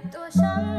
บตัวฉัน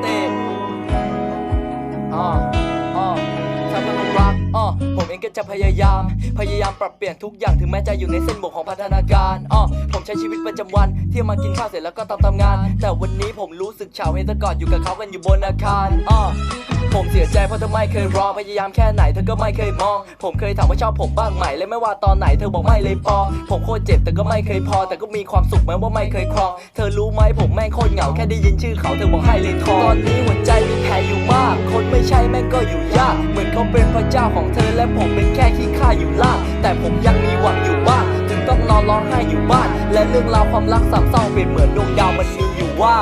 เตะอ๋อนรักอ๋อผมเองก็จะพยายาม พยายามปรับเปลี่ยนทุกอย่างถึงแม้จะอยู่ในเส้นบมกของพัฒนาการอ๋อผมใช้ชีวิตประจำวันที่มากินข้าวเสร็จแล้วก็ทำมทำงาน แต่วันนี้ผมรู้สึกเฉาเฮตกอดอยู่กับเขากันอยู่บนอาคารอ๋อ ผมเสียใจเพราะเธอไม่เคยรอพยายามแค่ไหนเธอก็ไม่เคยมอง ผมเคยถามว่าชอบผมบ้างไหมและไม่ว่าตอนไหนเธอบอกไม่เลยพอ ผมโคตรเจ็บแต่ก็ไม่เคยพอ แต่ก็มีความสุขแม้ว่าไม่เคยครองเธอรู้ไหมผมแม่งโคตรเหงาแค่ได้ยินชื่อเขาเธอบอกให้เลยทอตอนนี้หัวใจมีแผลอยู่มาก คนไม่ใช่แม่งก็อยู่ยาก เหมือนเขาเป็นพระเจ้าของเธอและผมเป็นแค่ขี้ข้าอยู่ล่างแต่ผมยังมีหวังอยู่บ้างถึงต้องนอนร้องไห้อยู่บ้าน และเรื่องราวความรักสามเศร้าเปลี่ยนเหมือนดวงดาวมันมีอยู่ว่า